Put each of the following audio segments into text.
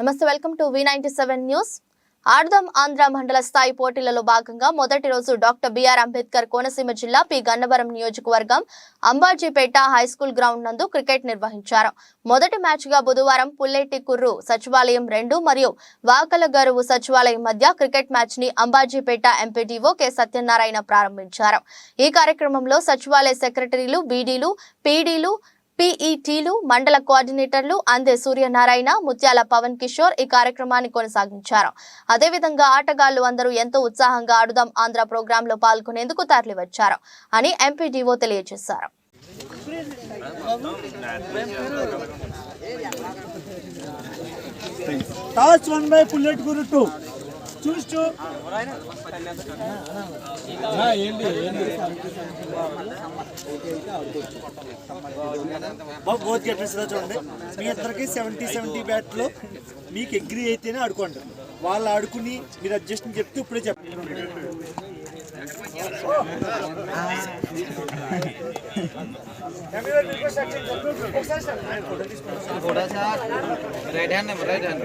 నమస్తే welcome to V ninety seven news. ఆర్దం Andhra మండల స్థాయి పోటీలలో భాగంగా మొదటి రోజు డాక్టర్ బిఆర్ అంబేద్కర్ కోనసీమ జిల్లా పి గన్నవరం నియోజకవర్గం అంబాజీపేట హైస్కూల్ గ్రౌండ్ నందు క్రికెట్ నిర్వహించారు. మొదటి మ్యాచ్గా బుధవారం పుల్లెట్టి కుర్రు సచివాలయం రెండు మరియు వాకల గరువు సచివాలయం మధ్య క్రికెట్ మ్యాచ్ని అంబాజీపేట ఎంపీడీఓ కె సత్యనారాయణ ప్రారంభించారు. ఈ కార్యక్రమంలో సచివాలయ సెక్రటరీలు బీడీలు పీడీలు పీఈటీలు మండల కోఆర్డినేటర్లు అందే సూర్యనారాయణ ముత్యాల పవన్ కిషోర్ ఈ కార్యక్రమాన్ని కొనసాగించారు. అదేవిధంగా ఆటగాళ్ళు అందరూ ఎంతో ఉత్సాహంగా ఆడుదాం ఆంధ్ర ప్రోగ్రామ్లో పాల్గొనేందుకు తరలివచ్చారు అని ఎంపీడీఓ తెలియజేశారు. టాస్ వన్ బై బుల్లెట్ గురు టూ చూస్తూ బాబు బోత్ గెటర్స్ చూడండి. మీ ఇద్దరికి సెవెంటీ సెవెంటీ బ్యాట్లో మీకు అగ్రి అయితేనే ఆడుకోండి. వాళ్ళు ఆడుకుని మీరు అడ్జస్ట్ చెప్తే ఇప్పుడే చెప్పండి. Right hand right hand.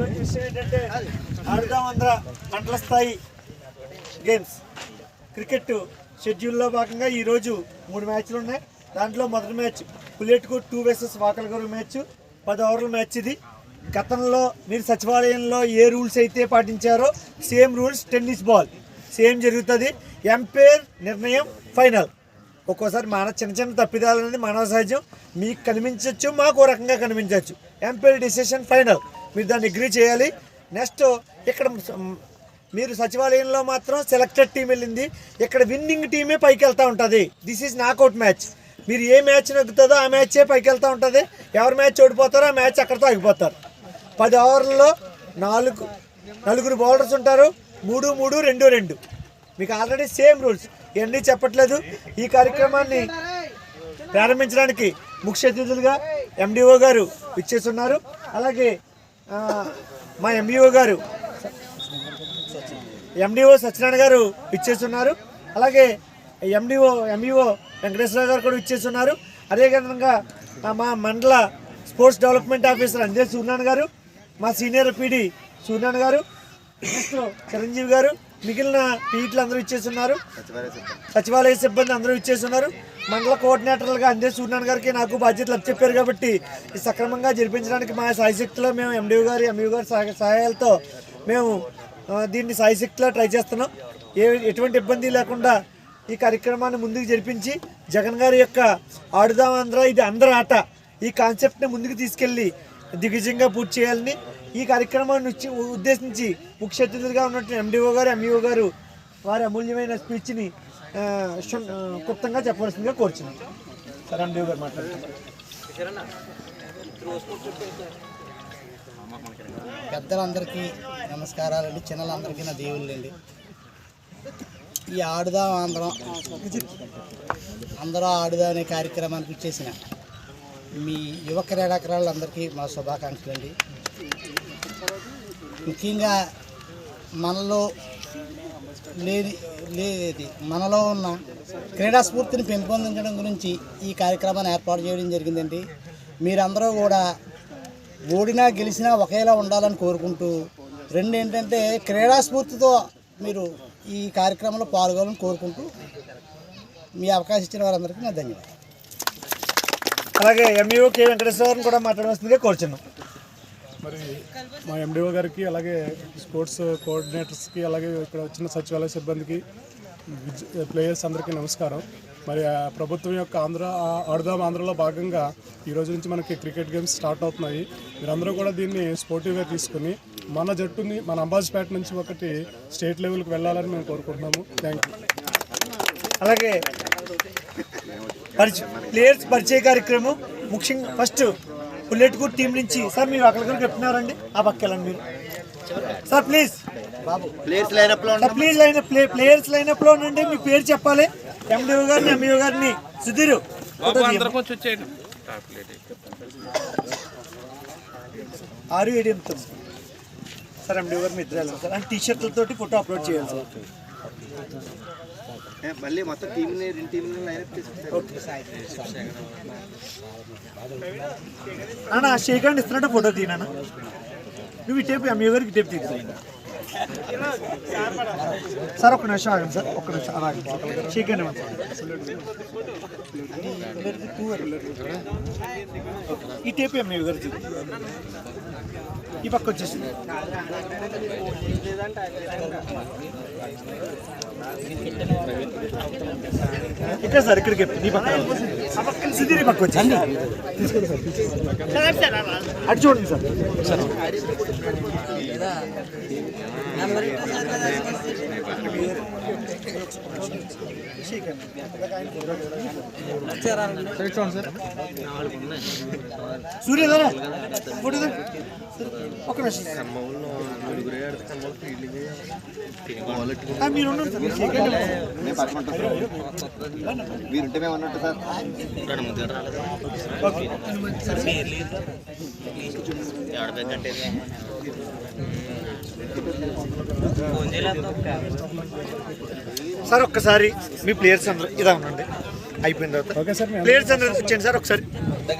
ఈరోజు విషయం ఏంటంటే ఆడుదాం ఆంధ్ర మండల స్థాయి గేమ్స్ క్రికెట్ షెడ్యూల్లో భాగంగా ఈరోజు మూడు మ్యాచ్లు ఉన్నాయి. దాంట్లో మొదటి మ్యాచ్ పుల్లెట్కు టూ వేసెస్ వాకల్గూరు మ్యాచ్ పది ఓవర్ల మ్యాచ్ ఇది. గతంలో మీరు సచివాలయంలో ఏ రూల్స్ అయితే పాటించారో same rules tennis ball same జరుగుతుంది. ఎంపైర్ నిర్ణయం ఫైనల్ ఒక్కోసారి మన చిన్న చిన్న తప్పిదాలు అనేది మానవ సహజం. మీకు కనిపించవచ్చు మాకు ఓ రకంగా కనిపించవచ్చు ఎంపైర్ డిసిషన్ ఫైనల్ మీరు దాన్ని అగ్రీ చేయాలి. నెక్స్ట్ ఇక్కడ మీరు సచివాలయంలో మాత్రం సెలెక్టెడ్ టీం వెళ్ళింది. ఇక్కడ విన్నింగ్ టీమే పైకి వెళ్తూ ఉంటుంది. దిస్ ఈజ్ నాకౌట్ మ్యాచ్ మీరు ఏ మ్యాచ్ నగ్గుతుందో ఆ మ్యాచే పైకి వెళ్తూ ఉంటుంది. ఎవరి మ్యాచ్ ఓడిపోతారో ఆ మ్యాచ్ అక్కడితో ఆగిపోతారు. పది ఓవర్లలో నాలుగు నలుగురు బౌలర్స్ ఉంటారు. మూడు మూడు రెండు రెండు. మీకు ఆల్రెడీ సేమ్ రూల్స్ ఇవన్నీ చెప్పట్లేదు. ఈ కార్యక్రమాన్ని ప్రారంభించడానికి ముఖ్య అతిథులుగా ఎండిఓ గారు ఇచ్చేస్తున్నారు అలాగే మా ఎండిఓ గారు. ఎండిఓ సత్యనారాయణ గారు ఇచ్చేస్తున్నారు. అలాగే ఎండిఓ ఎంఈఓ వెంకటేశ్వర గారు కూడా ఇచ్చేస్తున్నారు. అదేవిధంగా మా మండల sports development officer Anjay Suryanarayana garu మా సీనియర్ పీడి సూర్యనారాయణ గారు చిరంజీవి గారు మిగిలిన పీట్లు అందరూ ఇచ్చేస్తున్నారు. సచివాలయ సిబ్బంది. అందరూ ఇచ్చేస్తున్నారు. మండల కోఆర్డినేటర్లుగా అందే సూర్యనారాయణ గారికి నాకు బాధ్యతలు చెప్పారు కాబట్టి సక్రమంగా జరిపించడానికి మా సాయశక్తిలో మేము ఎండిఓ గారి ఎంఈఓ గారి సహాయ- సహాయాలతో మేము దీన్ని సాయశక్తిలో ట్రై చేస్తున్నాం. ఏ ఎటువంటి ఇబ్బంది లేకుండా ఈ కార్యక్రమాన్ని ముందుకు జరిపించి జగన్ గారి యొక్క ఆడుదాం ఆంధ్ర ఇది అందరి ఆట. ఈ కాన్సెప్ట్ని ముందుకు తీసుకెళ్ళి దిగ్గజంగా పూర్తి చేయాలని ఈ కార్యక్రమాన్ని ఉద్దేశించి ముఖ్య అతిథులుగా ఉన్నట్టు ఎండిఓ గారు ఎంఈఓ గారు వారి అమూల్యమైన స్పీచ్ని క్లుప్తంగా చెప్పవలసిందిగా కోరుచున్నాం. సరే ఎండిఓ గారు మాట్లాడుతున్నారు పెద్దలందరికీ నమస్కారాలండి. చిన్నలందరికీ నా దేవుళ్ళండి. ఈ ఆడుదాం ఆంధ్రం అందరూ ఆడుదాం అనే కార్యక్రమానికి ఇచ్చేసిన మీ యువ క్రీడాకారులందరికీ మా శుభాకాంక్షలు అండి ముఖ్యంగా మనలో లేని లేది మనలో ఉన్న క్రీడా స్ఫూర్తిని పెంపొందించడం గురించి ఈ కార్యక్రమాన్ని ఏర్పాటు చేయడం జరిగిందండి. మీరందరూ కూడా ఓడినా గెలిచినా ఒకేలా ఉండాలని కోరుకుంటూ రెండు ఏంటంటే క్రీడా స్ఫూర్తితో మీరు ఈ కార్యక్రమంలో పాల్గొనాలని కోరుకుంటూ మీ అవకాశం ఇచ్చిన వారందరికీ నా ధన్యవాదాలు. అలాగే ఎంఈఓ కే వెంకటేశ్వరరావుని కూడా మాట్లాడవలసిందిగా కోరుచున్నాం. మరి మా ఎండిఓ గారికి అలాగే స్పోర్ట్స్ కోఆర్డినేటర్స్కి అలాగే ఇక్కడ వచ్చిన సచివాలయ సిబ్బందికి ప్లేయర్స్ అందరికీ నమస్కారం. మరి ప్రభుత్వం యొక్క ఆంధ్ర ఆడుదాం ఆంధ్రలో భాగంగా ఈ రోజు నుంచి మనకి క్రికెట్ గేమ్స్ స్టార్ట్ అవుతున్నాయి. మీరందరూ కూడా దీన్ని స్పోర్టివ్గా తీసుకుని మన జట్టుని మన అంబాజీపేట నుంచి ఒకటి స్టేట్ లెవెల్కి వెళ్ళాలని మేము కోరుకుంటున్నాము. థ్యాంక్ యూ అలాగే ప్లేయర్స్ పరిచయ కార్యక్రమం ముఖ్యంగా ఫస్ట్ బుల్లెట్కూర్ టీం నుంచి. సార్ మీరు అక్కడికి చెప్తున్నారండి ఆ పక్క వెళ్ళండి మీరు. Sir please. ప్లేయర్స్ లైనప్లో ప్లీజ్ లైన్ ప్లే ప్లేయర్స్ లైనప్లో ఉండండి మీ పేరు చెప్పాలి. ఎండిఓ గారిని ఎంఈఓ గారిని. సుధీర్. ఆరు ఏడు ఎనిమిది సార్ ఎండిఓ గారు మీ ఇద్దరు సార్ అండ్ టీ షర్ట్లతోటి ఫోటో అప్లోడ్ చేయాలి సార్. మళ్ళీ మొత్తం టీం రెండు అన్న షేక్ హ్యాండ్ ఇస్తున్నట్టు ఫోటో తీనా నువ్వు ఈ టేపు ఎంఈఓ గారికి టేపు సార్ ఒక్క నిమిషం ఆగండి సార్. ఒక్క నిమిషం అలా ఆగండి. షేక్ హ్యాండ్ ఇవ్వండి. ఈ టేపు తీద్దాం. ఈ పక్క వచ్చేసింది. ఇక్కడ సార్ ఇక్కడికి ఈ పక్క రావాలి. సుధీర్ ఈ పక్క వచ్చేసింది తీసుకోండి సార్ తీసుకోండి. అటు చూడండి సార్. సూర్య ధర ఫోటో ధర. ఒక్క నిమిషం. మీరుంటే మేము అన్నట్టు సార్ సార్ ఒక్కసారి మీ ప్లేయర్స్ అందరూ ఇదా ఉండండి. అయిపోయిన తర్వాత. ప్లేయర్స్ అందరూ వచ్చేయండి సార్ ఒకసారి.